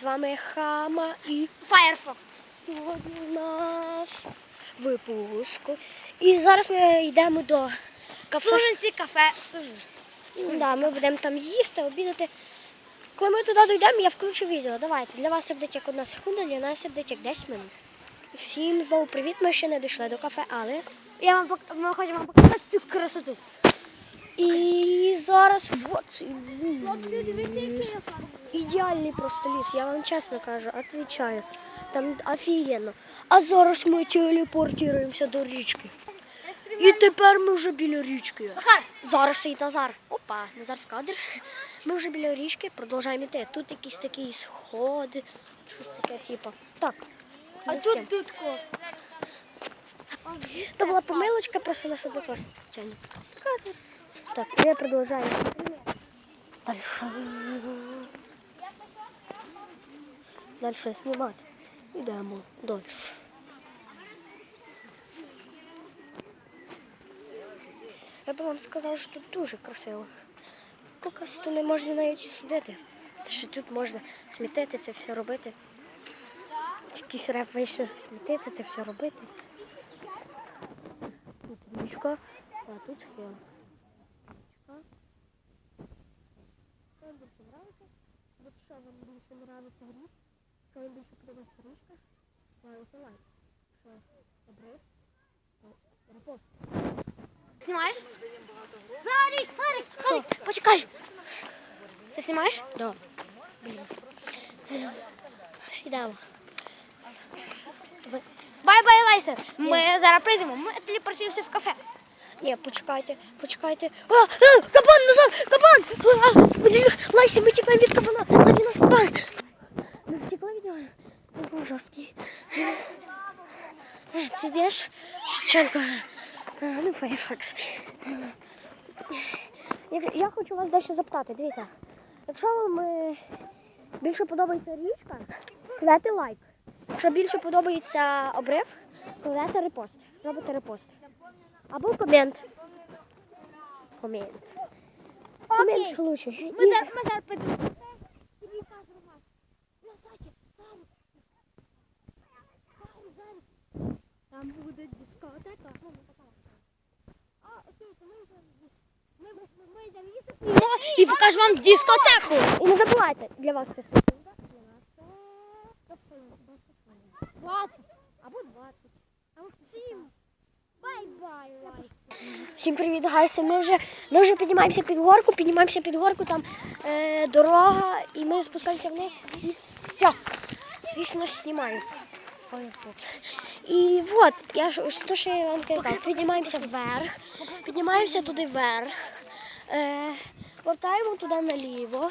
З вами Хама і Firefox. сьогодні у нас випуск. І зараз ми йдемо до кафе. Суженці, кафе, суженці. Да, ми будемо там їсти, обідати. Коли ми туди дійдемо, я включу відео. Давайте. Для вас як одна секунда, для нас як 10 минут. Всім знову привіт. Ми ще не дійшли до кафе, але. Я вам пок... Ми хочемо вам показати цю красоту. І зараз вот цей ліс. Ідеальний просто ліс, я вам чесно кажу, відповідаю. Там офігенно. А зараз ми телепортуємося до річки. І тепер ми вже біля річки. Захар, Зараз і Назар. Опа, Назар в кадр. Ми вже біля річки, продовжуємо йти. Тут якісь такі сходи, щось таке, типу. Так. а ну, тут дудко. То була помилочка, просто на себе звичайно. Так, я продовжую. Дальше. Дальше знімати. Йдемо далі. Я би вам сказав, що тут дуже красиво. Таку красоту не можна навіть і судити. Що тут можна смітити це все робити. Якийсь реп вийшов смітити це все робити. Тут річка, а тут схил. Річка. Що вам більше подобається? От що вам більше подобається гріб? Що вам більше подобається річка? Ставите лайк. Що обрив? то репост. Знімаєш? Зарік, Зарік, Що? Почекай! Ти знімаєш? Да. Йдемо. Ви- Бай-бай, Лайсер. Ми зараз прийдемо. Ми телепортуємося в кафе. Ні, почекайте, почекайте. А, а, кабан, назад, блін, Лайсі, ми тікаємо від кабана. Ззаді нас кабан. Ми втекли від нього. Він був жорсткий. Е, Ти йдеш? Шевченко. Ну, Файрфакс. Я, я хочу вас дещо запитати. Дивіться. Якщо вам е, більше подобається річка, кладете лайк. Якщо більше подобається обрив, кладете репост. Робите репост. Або комент. Комент. Комент Окей. лучше. Ми І- зараз, ми зараз підемо. Там буде дискотека. А, окей, то ми йдемо їсти. Ми, ми, ми йдемо їсти і покажу вам дискотеку. І не забувайте, для вас це секунда, для нас це 20. Або 20. Або 7. Бай-бай, лайк. Всім привіт, гайси. Ми вже, ми вже піднімаємося під горку, піднімаємося під горку, там е, дорога, і ми спускаємося вниз. І все. Звісно, знімаю. І от, я то, що я вам казав, піднімаємося вверх, піднімаємося туди вверх, е, повертаємо туди наліво,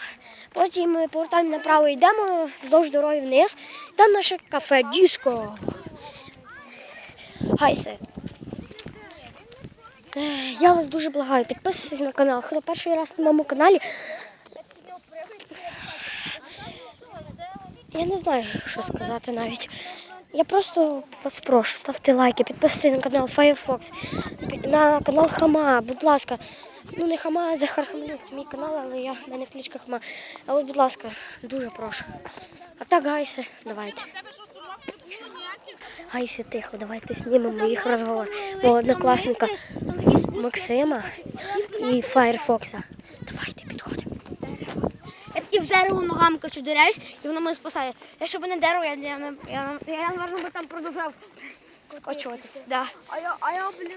потім ми повертаємо направо, йдемо вздовж дороги вниз. Там наше кафе Діско. Гайси. Я вас дуже благаю, підписуйтесь на канал. Хто перший раз на моєму каналі. Я не знаю, що сказати навіть. Я просто вас прошу, ставте лайки, підписуйтесь на канал Firefox, на канал Хама, будь ласка. Ну не Хама, а Захар Хамлюк, це мій канал, але я в мене кличка Хама. Але, будь ласка, дуже прошу. А так, гайси, давайте. Гайси, тихо, давайте знімемо їх розговор. Мого однокласника. Такий. Максима і Файрфокса. Давайте підходимо. Я таки в дерево ногами хочу деревсь, і воно мене спасає. Якщо б не дерево, я, я, я, я, я, напевно, би там продовжав. Скочуватись. Да. А я, а я, блін,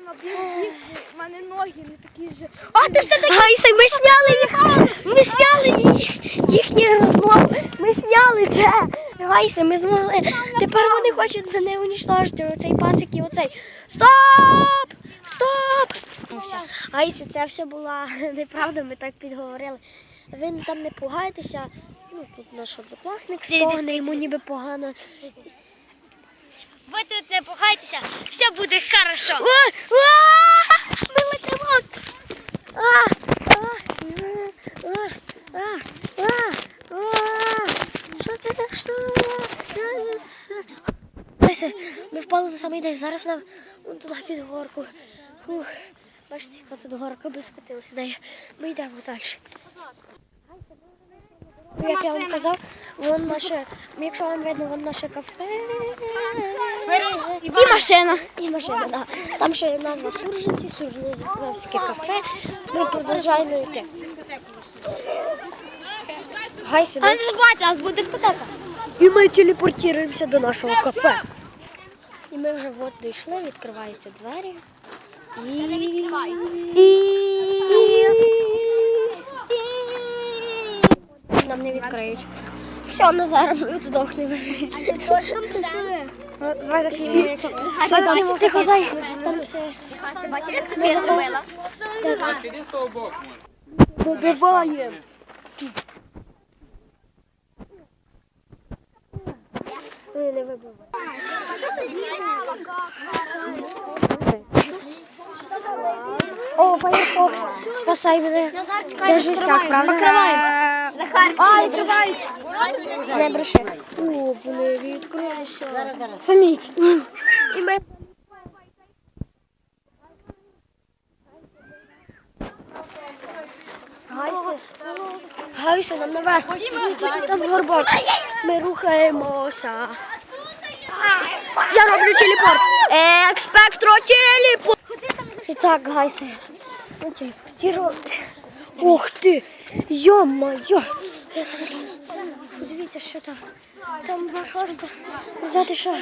в мене ноги не такі ж. А ти ж ти Гайси, ми сняли їх! Ми сняли їх, їхні розмови. Ми сняли це. Гайси, ми змогли. Тепер вони хочуть мене унічтожити. Оцей пасик і оцей. Стоп! Стоп! Ну все. Це все була неправда, ми так підговорили. Ви там не пугайтеся. Ну, тут наш однокласник стогне, йому ніби погано. Ви тут не пугайтеся, все буде хорошо. Ми летимо! А, а, а, а, а. Що це так що? Леся, ми впали до самої десь. Зараз нам вон туди під горку. Фух. Бачите, яка тут горка, ми скотилися нею. Ми йдемо далі. як я вам казав, вон наше, якщо вам видно, вон наше кафе. І машина. І машина, да. Там ще є назва Суржиці, Суржицьке кафе. Ми продовжуємо йти. Гайся, А не забувайте, у нас буде дискотека. І ми телепортуємося до нашого кафе. І ми вже от дійшли, відкриваються двері. І... не відкривають. Нам не відкриють. Все, ну зараз ми здохнемо. Ну. Все, там, тихо, дай. Там все. Ти як Софія зробила? Іди Не, вибиваємо. О, Firefox, спасай мене. Це жестяк, правда? А, відкривають. Не бреши. О, вони відкрилися. Самі. І ми... Гайся. Гайся, нам наверх. Там горбок. Ми рухаємося. Я роблю телепорт. Експектро телепорт. І так, гайси. Телепортувати. Ух ти! Йо-моє! Дивіться. Що там. Там просто. Знаєте що?